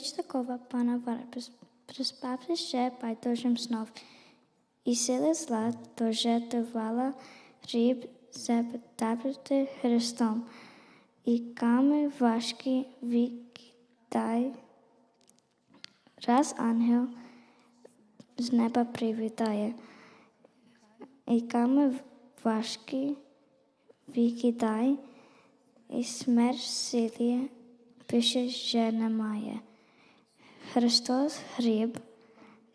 ніч такова панувала, прис- приспавши ще байдужим знов. І сили зла дожетувала ріб забитавити Христом. І ками важкі вікітай. Раз ангел з неба привітає. І ками важкі викидай, і смерть силі пише, що немає. Христос гріб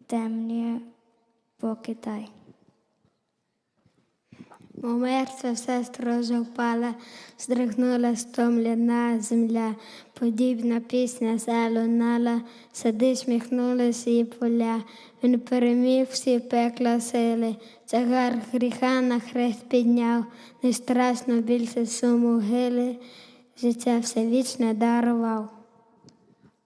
темні покидай. О мертва все строже впала, здригнула стомлена земля, подібна пісня залунала, сади сміхнулись її поля, він переміг всі пекла сили, тягар гріха на хрест підняв, не страшно більше суму гили, життя все вічне дарував.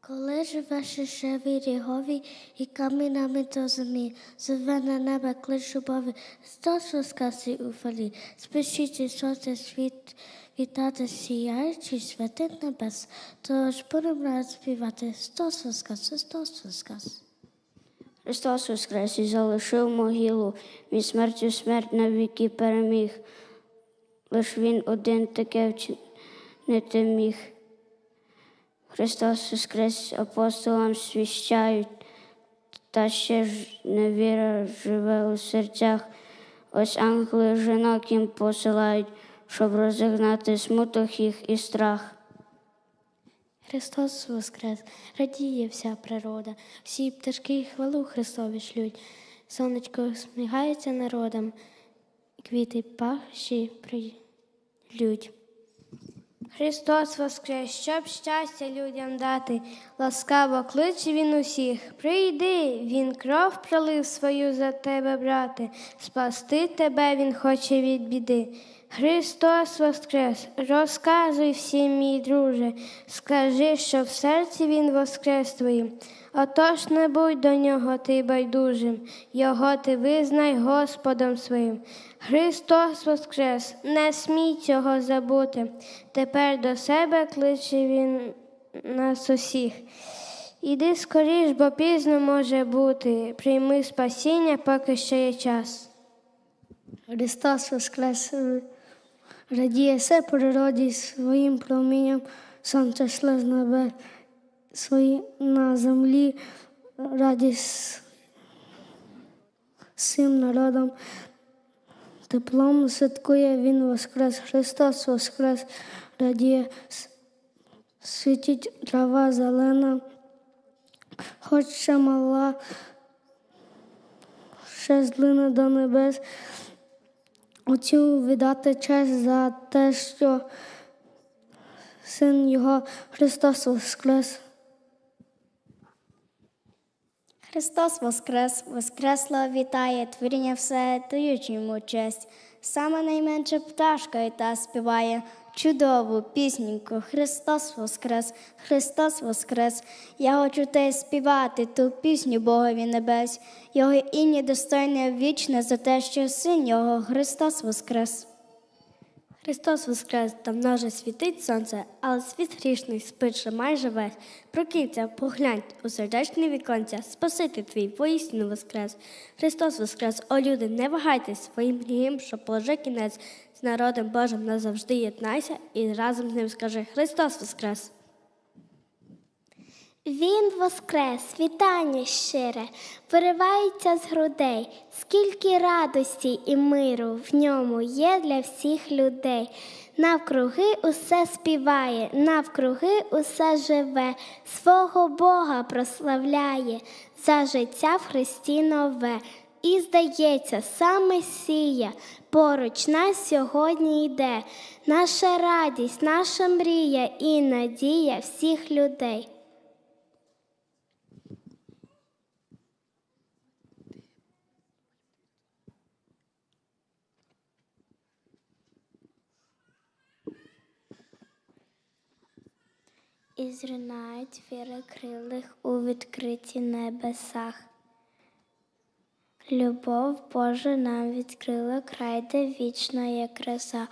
Коли живеш ще в Ірігові і камінами до землі, зове на небе клич любові, Христос воскресний у фалі, спішіть сонце світ, вітати сіяючий святих небес, тож будемо раз співати Христос воскрес, Христос воскрес. Христос воскрес і залишив могилу, він смертю смерть навіки переміг. Лиш він один таке вчинити міг. Христос воскрес апостолам свіщають, та ще ж невіра живе у серцях. Ось ангели жінок їм посилають, щоб розігнати смуток їх і страх. Христос воскрес, радіє вся природа, всі пташки хвалу Христові шлють, сонечко смігається народом, квіти пахші прилють. Христос воскрес, щоб щастя людям дати, ласкаво кличе він усіх. Прийди, він кров пролив свою за тебе, брате, спасти тебе він хоче від біди. Христос воскрес, розказуй всім, мій друже, скажи, що в серці він воскрес твоїм. Отож не будь до нього ти байдужим, його ти визнай Господом своїм. Христос воскрес, не смій цього забути. Тепер до себе кличе Він нас усіх. Іди скоріш, бо пізно може бути. Прийми спасіння, поки ще є час. Христос воскрес, радіє все природі своїм промінням, сонце шле з небес свої на землі, радість всім народом. Теплом святкує Він воскрес, Христос воскрес, радіє, світить трава зелена, хоч ще мала, ще злина до небес. Хотів віддати честь за те, що син його Христос воскрес. Христос Воскрес, Воскресло вітає, творіння все даючи йому честь. Саме найменша пташка і та співає чудову пісненьку. Христос Воскрес, Христос Воскрес. Я хочу те співати ту пісню Богові небес. Його ім'я достойне вічне за те, що син його Христос Воскрес. Христос воскрес, давно вже світить сонце, але світ грішний спить ще майже весь. Прокинься, поглянь у сердечне віконця, спасити твій воістину воскрес. Христос воскрес, о люди, не вагайтесь своїм грієм, що положи кінець. З народом Божим назавжди єднайся і разом з ним скажи Христос воскрес! Він воскрес, вітання щире, виривається з грудей, скільки радості і миру в ньому є для всіх людей. Навкруги усе співає, навкруги усе живе, свого Бога прославляє, за життя в Христі нове. І, здається, саме сія поруч нас сьогодні йде, наша радість, наша мрія і надія всіх людей. І зринають віри крилих у відкриті небесах. Любов Божа нам відкрила край, де вічна є краса,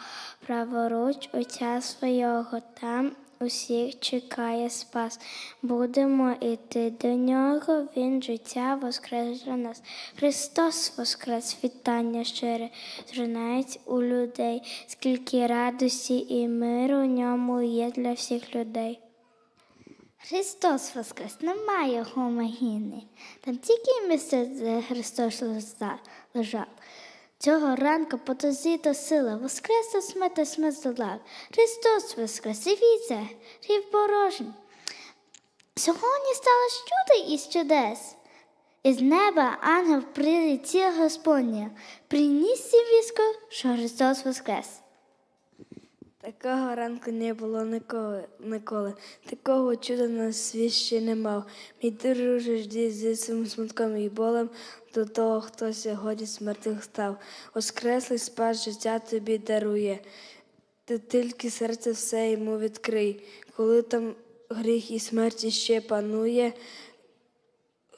праворуч Отця свого там усіх чекає спас. Будемо іти до нього, він життя воскрес для нас. Христос воскрес, вітання щире, зринається у людей, скільки радості і миру в ньому є для всіх людей. Христос Воскрес, немає його могини. Там тільки місце, де Христос лежав. Цього ранку потозіта сила, воскресла смерти смерть здолав. Христос Воскрес, і віце, рів порожній. Сьогодні сталося чудо із чудес. Із неба ангел прилетів Господня, приніс віско, що Христос Воскрес. Такого ранку не було ніколи, ніколи. Такого чуда на світ ще не мав. Мій друже жди зі своїм смутком і болем до того, хто сьогодні з мертвих став. Воскреслий спас життя тобі дарує. Ти тільки серце все йому відкрий. Коли там гріх і смерть ще панує,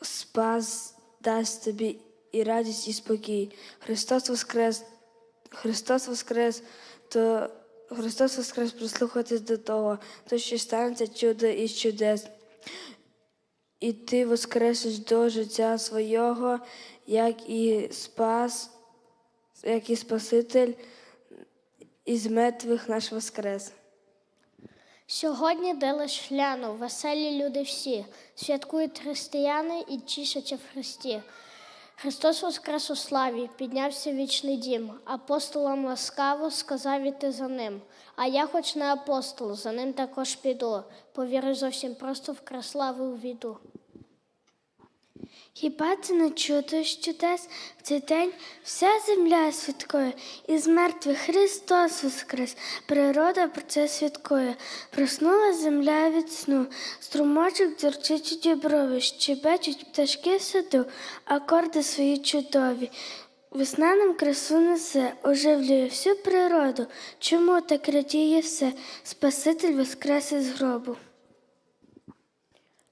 спас дасть тобі і радість, і спокій. Христос Воскрес, Христос Воскрес, то Христос Воскрес прислухатись до того, то що станеться чудо із чудес. І ти воскресиш до життя свого, як і спас, як і Спаситель із мертвих наш Воскрес. Сьогодні дали шляну, веселі люди всі, святкують християни і тішаться в Христі. Христос воскрес у славі, піднявся вічний дім. Апостолам ласкаво сказав іти за ним. А я, хоч не апостол, за ним також піду. Повірю зовсім просто в краславу увійду. Хіба це не чудо чудес? В цей день вся земля святкує, і з мертвих Христос воскрес. Природа про це святкує. Проснула земля від сну, струмочок дзюрчить у діброві, щебечуть пташки в саду, акорди свої чудові. Весна нам красу несе, оживлює всю природу. Чому так радіє все? Спаситель воскрес із гробу.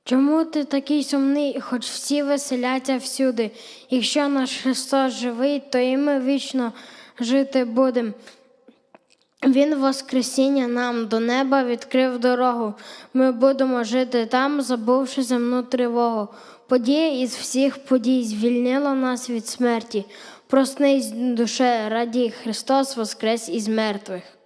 Чому ти такий сумний, хоч всі веселяться всюди? Якщо наш Христос живий, то і ми вічно жити будемо. Він Воскресіння нам до неба відкрив дорогу. Ми будемо жити там, забувши земну тривогу. Подія із всіх подій звільнила нас від смерті. Проснись, душе, радій, Христос воскрес із мертвих.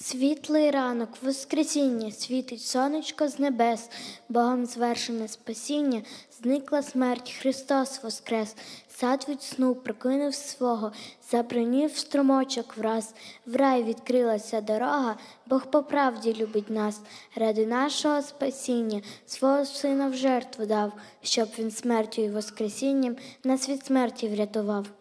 Світлий ранок, воскресіння, світить сонечко з небес, Богом звершене спасіння, зникла смерть, Христос воскрес, сад від сну прокинув свого, забронів струмочок враз, в рай відкрилася дорога, Бог по правді любить нас, ради нашого спасіння, свого сина в жертву дав, щоб він смертю і воскресінням нас від смерті врятував.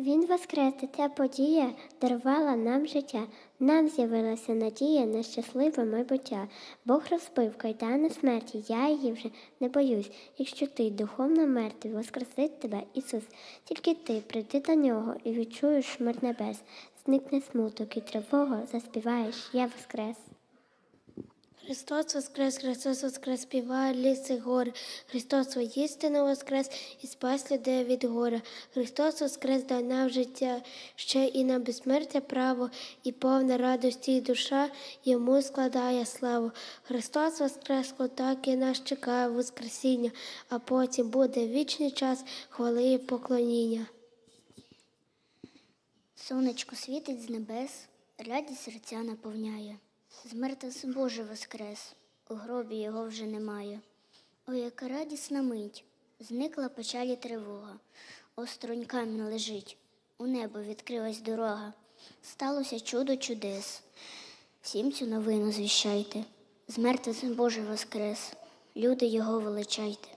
Він воскрес, ця подія дарувала нам життя. Нам з'явилася надія на щасливе майбуття. Бог розбив кайдани смерті, я її вже не боюсь. Якщо ти духовно мертвий, воскресить тебе Ісус. Тільки ти прийди до нього і відчуєш мир небес. Зникне смуток і тривога, заспіваєш Я воскрес. Христос воскрес, Христос воскрес, співає ліси гори. Христос воістину воскрес і спас людей від горя. Христос воскрес дав нам життя, ще і на безсмертя право, і повна радості і душа йому складає славу. Христос воскрес, так і нас чекає Воскресіння, а потім буде вічний час хвали і поклоніння. Сонечко світить з небес, радість серця наповняє. З мертвих Боже воскрес, у гробі його вже немає. О, яка радісна мить, зникла печаль і тривога. Осторонь камінь лежить, у небо відкрилась дорога. Сталося чудо чудес. Всім цю новину звіщайте. З мертвих Боже воскрес, люди його величайте.